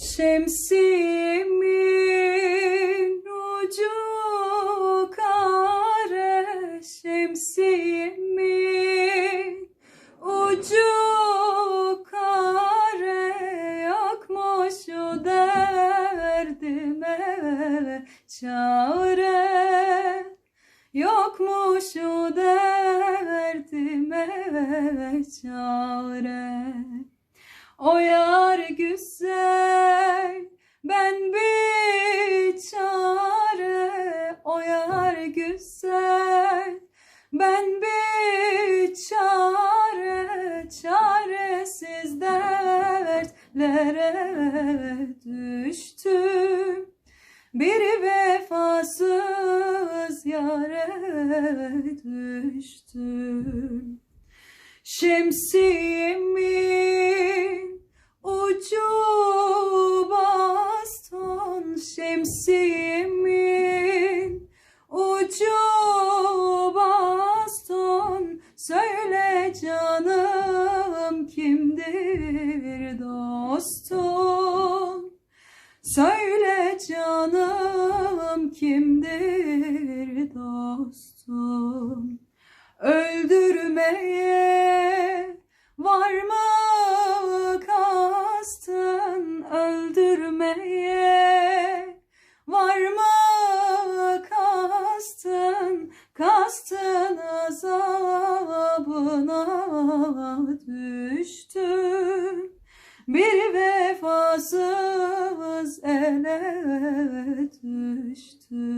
Şemsiyemin ucu kare Şemsiyemin ucu kare Yakmış o derdime çare. Yokmuş o derdime çare. O yar güzel O güzel ben bir çare Çaresiz dertlere düştüm. Bir vefasız yare düştüm. Şemsiyemin ucu baston Şemsiyemin ucu baston. Söyle canım kimdir dostum? Söyle canım kimdir dostum? Öldürmeye var kastın azabına düştüm bir vefasız ele düştüm.